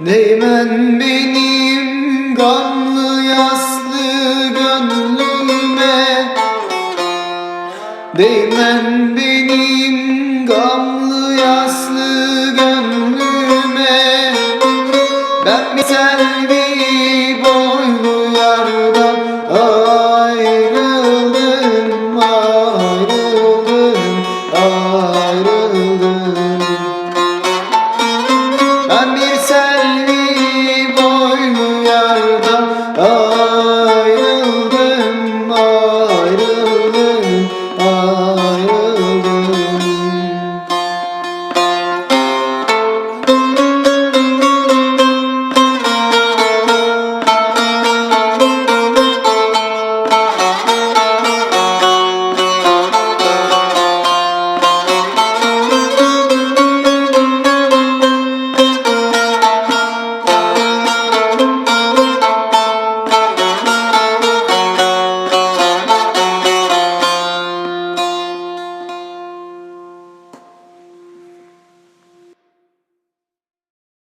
Neymen benim gamlı yaslı gönlüme. Değmen benim gamlı yaslı gönlüme. Ben bir selvi boylu yarda